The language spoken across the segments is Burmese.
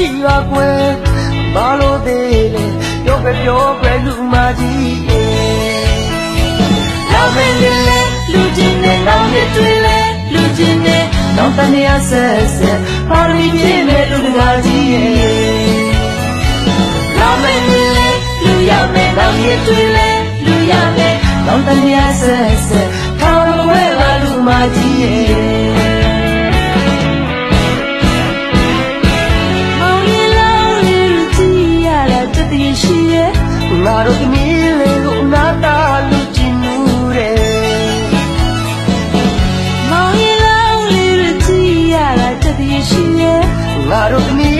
ကြည့်ပါကွယ်ဘာလို့သေးလဲပြောပဲပြောပဲလူမကြီးရဲ့နောက်မင်းလေးလဲလူချင်းနဲ့နောက်ရတွေ့လဲလူချင်းနဲ့နောက်တနေရဆက်ဆက်ပါရီပြည့်မဲ့လူတကာကြီးရဲ့နောက်မင်းလေးလဲလူရမယ်နောက်ရတွေ့လဲလူရမယ်နောက်တနေရဆက်ဆက်ထောင်ဝဲပါလူမကြီးရဲ့ တာတတည်းရှိရဲ့ငါတို့သမီးလေးကိုနာတာလူကြည့်မှုတဲ့မောင်ရီလောင်လေးကြည့်ရတာတတည်းရှိရဲ့ငါတို့သမီး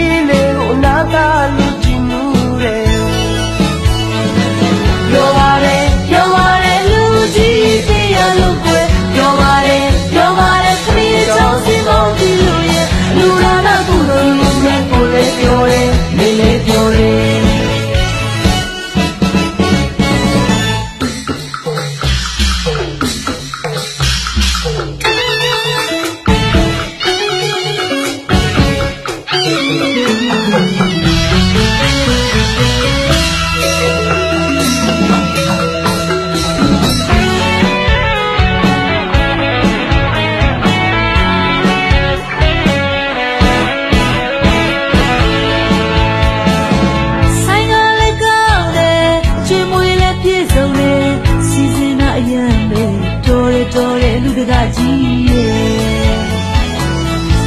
တော်တယ်လူတကာကြီးရဲ့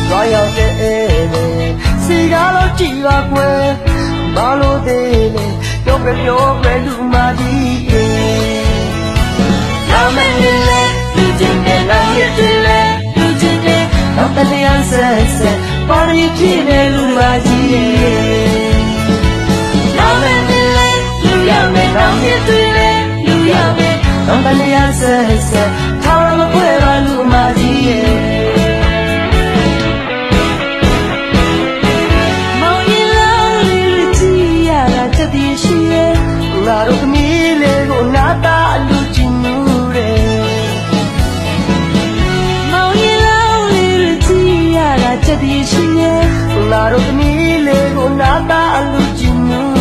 သွားရောက်တဲ့အဲလေစီကားလို့ကြည်ပါကွယ်ဘာလို့သေးလဲပြောပဲပြောပဲလူမကြီးရဲ့နောက်မင်းလေးလေလူချင်းနဲ့နောက်ရတွေ့လေလူချင်းနဲ့နောက်တည်းဆက်ဆက်ပါရီပြည့်နေလူမကြီးရဲ့နောက်မင်းလေးလေလူရမယ်နောက်ရတွေ့လေလူရမယ်နောက်တည်းဆက်ဆက် ရဲ့ငါတို့သမီးလေးကိုနာတာအလူချင်နူ